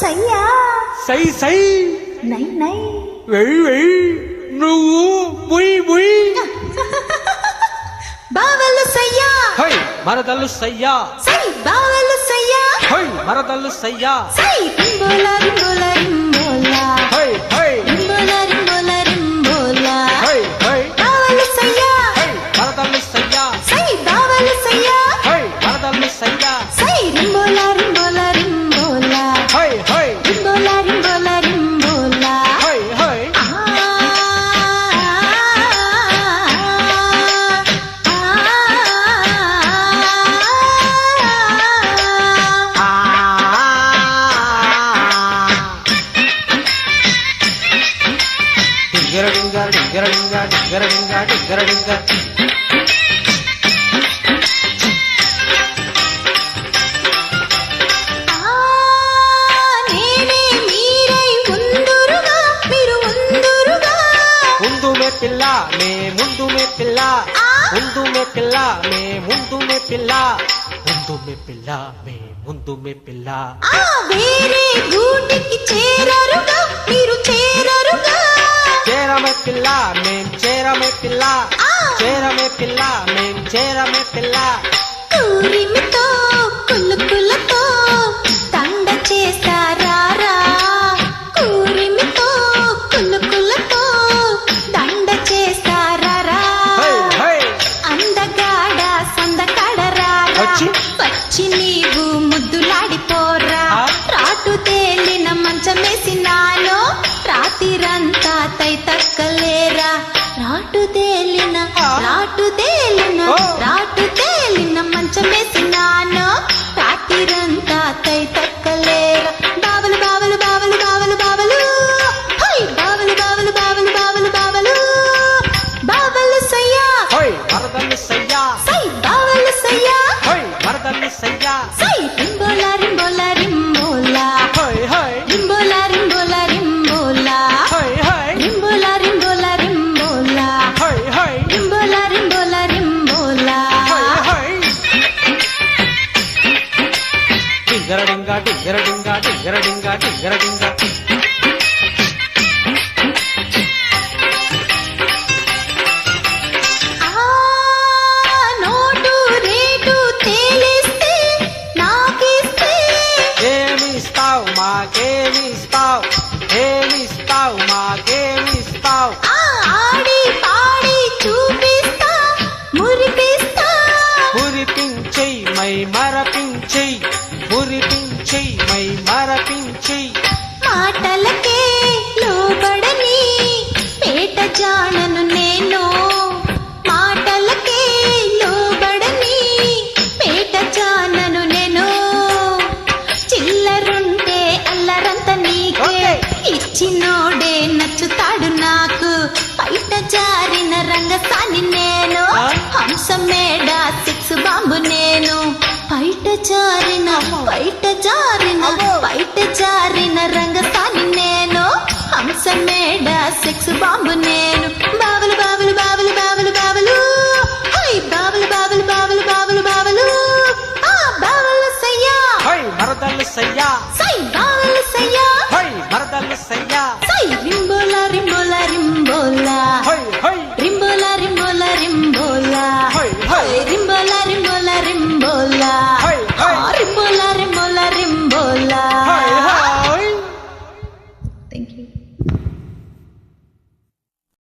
సై నై నై. వెయ్యి వెయ్యి నువ్వు బుయ్ బుయ్ బావలు సయ్యా. హై మరదలు సయ్యా. సై బావలు సయ్యా. హై మరదలు సయ్యా. సై రింబోలా రింబోలా పిల్ల మే ముందు మే పిల్ల ముందు మే పిల్ల మే ముందు మే పిల్ల ముందు మే పిల్ల. మే ముందు మే పిల్ల. ఆ వేరే చేరమే పిల్ల మేం చేరమే పిల్ల ఆ! చేరమే పిల్ల మేం చేరమే రాటు తేలిన? రాటు తేలిన! రాటు తేలిన మంచమేసినాను రాతిరంతా తై తక్కలేరా. బావలు బావలు బావలు బావలు బావలు. హై బావలు బావలు బావలు బావలు బావలు. బావలు సయ్యా. హై మరదల్ని సయ్యా. ఇస్తావు మాకేమి ఇస్తావు ఆ ఆడి పాడి చూపిస్తా మురిపిస్తా. మురిపించై మై మరపించై మురిపించై మై మరపించై మాటలకే లోబడని పేట జానను నేను. మాటలకే లోబడని పేట జానను నేను. చిల్లరుంటే అల్లరంత నీకే. ఇచ్చినోడే నచ్చుతాడు నాకు. బయట జారిన రంగసాని నేను? హంస మేడ సిక్స్ బాంబు నేను. బయట జారిన బయట జారిన అమ్మో. బయట జారిన రంగసాని